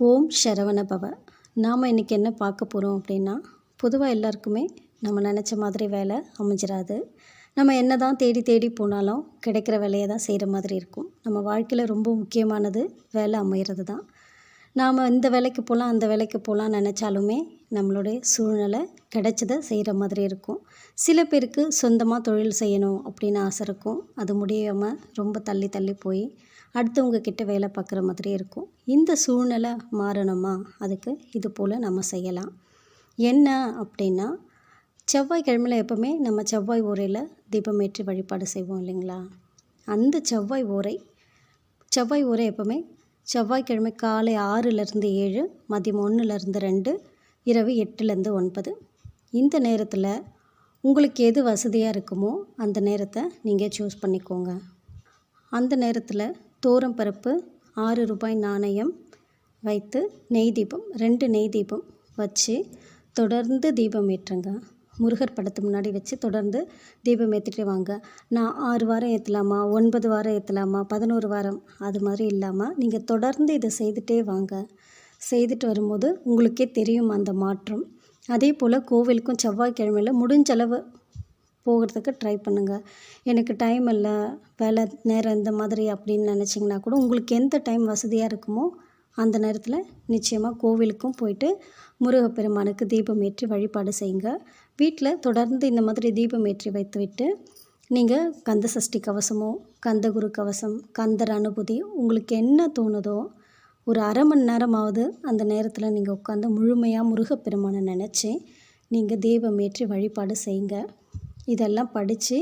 ஓம் சரவண பவ. நாம் இன்றைக்கி என்ன பார்க்க போகிறோம் அப்படின்னா பொதுவாக எல்லாருக்குமே நம்ம நினச்ச மாதிரி வேலை அமைஞ்சிடாது நம்ம என்ன தான் தேடி தேடி போனாலும் கிடைக்கிற வேலையை தான் செய்கிற மாதிரி இருக்கும். நம்ம வாழ்க்கையில் ரொம்ப முக்கியமானது வேலை அமையிறது தான் நாம் இந்த வேலைக்கு போகலாம் அந்த வேலைக்கு போகலாம் நினச்சாலுமே நம்மளுடைய சூழ்நிலை கிடைச்சதை செய்கிற மாதிரி இருக்கும். சில பேருக்கு சொந்தமாக தொழில் செய்யணும் அப்படின்னு ஆசை இருக்கும். அது முடியாமல் ரொம்ப தள்ளி தள்ளி போய் அடுத்தவங்க கிட்ட வேலை பார்க்குற மாதிரி இருக்கும். இந்த சூழ்நிலை மாறணுமா? அதுக்கு இது போல் நம்ம செய்யலாம். என்ன அப்படின்னா செவ்வாய்க்கிழமையில் எப்போவுமே நம்ம செவ்வாய் ஓரையில் தீபமேற்றி வழிபாடு செய்வோம் இல்லைங்களா? அந்த செவ்வாய் ஓரை செவ்வாய் ஓரை எப்போவுமே செவ்வாய்க்கிழமை காலை ஆறுலேருந்து ஏழு மதியம் ஒன்றுலேருந்து ரெண்டு இரவு எட்டுலேருந்து ஒன்பது. இந்த நேரத்தில் உங்களுக்கு எது வசதியாக இருக்குமோ அந்த நேரத்தை நீங்கள் சூஸ் பண்ணிக்கோங்க. அந்த நேரத்தில் தோரம் பருப்பு ஆறு ரூபாய் நாணயம் வைத்து நெய் தீபம் ரெண்டு நெய் தீபம் வச்சு தொடர்ந்து தீபம் ஏற்றுங்க. முருகர் படத்து முன்னாடி வச்சு தொடர்ந்து தீபம் ஏற்றிட்டு வாங்க. நான் ஆறு வாரம் ஏற்றலாமா ஒன்பது வாரம் ஏற்றலாமா பதினோரு வாரம் அது மாதிரி இல்லாமல் நீங்கள் தொடர்ந்து இதை செய்துகிட்டே வாங்க. செய்துட்டு வரும்போது உங்களுக்கே தெரியும் அந்த மாற்றம். அதே போல் கோவிலுக்கும் செவ்வாய்க்கிழமையில் முடிஞ்சளவு போகிறதுக்கு ட்ரை பண்ணுங்கள் எனக்கு டைம் இல்லை வேலை நேரம் இந்த மாதிரி அப்படின்னு நினச்சிங்கன்னா கூட உங்களுக்கு எந்த டைம் வசதியாக இருக்குமோ அந்த நேரத்தில் நிச்சயமாக கோவிலுக்கும் போயிட்டு முருகப்பெருமானுக்கு தீபம் ஏற்றி வழிபாடு செய்யுங்க. வீட்டில் தொடர்ந்து இந்த மாதிரி தீபம் ஏற்றி வைத்துவிட்டு நீங்கள் கந்த சஷ்டி கவசமோ கந்தகுரு கவசம் கந்தர் அனுபூதி உங்களுக்கு என்ன தோணுதோ ஒரு அரை மணி நேரமாவது அந்த நேரத்தில் நீங்கள் உட்காந்து முழுமையாக முருகப்பெருமானை நினச்சி நீங்கள் தெய்வம் ஏற்றி வழிபாடு செய்யுங்க. இதெல்லாம் படித்து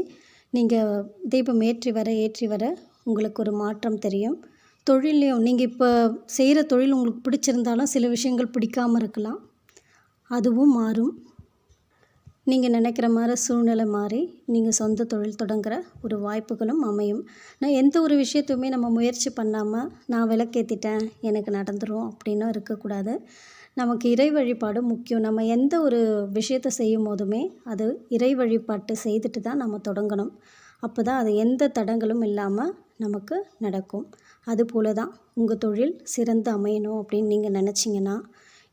நீங்கள் தெய்வம் ஏற்றி வர ஏற்றி வர உங்களுக்கு ஒரு மாற்றம் தெரியும். தொழிலையும் நீங்கள் இப்போ செய்கிற தொழில் உங்களுக்கு பிடிச்சிருந்தாலும் சில விஷயங்கள் பிடிக்காமல் இருக்கலாம். அதுவும் மாறும். நீங்கள் நினைக்கிற மாதிரி சூழ்நிலை மாறி நீங்கள் சொந்த தொழில் தொடங்குற ஒரு வாய்ப்புகளும் அமையும். நான் எந்த ஒரு விஷயத்தையுமே நம்ம முயற்சி பண்ணாமல் நான் விளக்கேற்றிட்டேன் எனக்கு நடந்துடும் அப்படின்னும் இருக்கக்கூடாது. நமக்கு இறை வழிபாடு முக்கியம். நம்ம எந்த ஒரு விஷயத்தை செய்யும் போதுமே அது இறை வழிபாட்டு செய்துட்டு தான் நம்ம தொடங்கணும். அப்போ தான் அது எந்த தடங்களும் இல்லாமல் நமக்கு நடக்கும். அதுபோல தான் உங்கள் தொழில் சிறந்து அமையணும் அப்படின்னு நீங்கள் நினச்சிங்கன்னா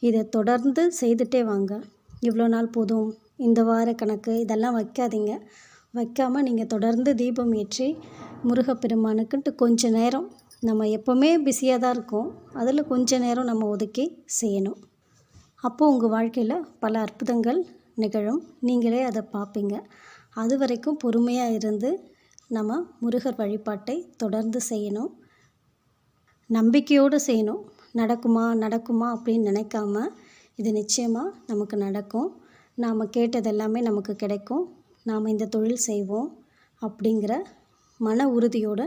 இதை தொடர்ந்து செய்துட்டே வாங்க. இவ்வளோ நாள் போதும். இந்த வார கணக்கு இதெல்லாம் வைக்காதீங்க. வைக்காமல் நீங்கள் தொடர்ந்து தீபம் ஏற்றி முருகப்பெருமானுக்குன்ட்டு கொஞ்ச நேரம் நம்ம எப்போவுமே பிஸியாக தான் இருக்கோம். அதில் கொஞ்ச நேரம் நம்ம ஒதுக்கி செய்யணும். அப்போது உங்கள் வாழ்க்கையில் பல அற்புதங்கள் நிகழும். நீங்களே அதை பார்ப்பீங்க. அது வரைக்கும் பொறுமையாக இருந்து நம்ம முருகர் வழிபாட்டை தொடர்ந்து செய்யணும். நம்பிக்கையோடு செய்யணும். நடக்குமா நடக்குமா அப்படின்னு நினைக்காம இது நிச்சயமாக நமக்கு நடக்கும். நாம் கேட்டதெல்லாமே நமக்கு கிடைக்கும். நாம் இந்த தொழில் செய்வோம் அப்படிங்கிற மன உறுதியோடு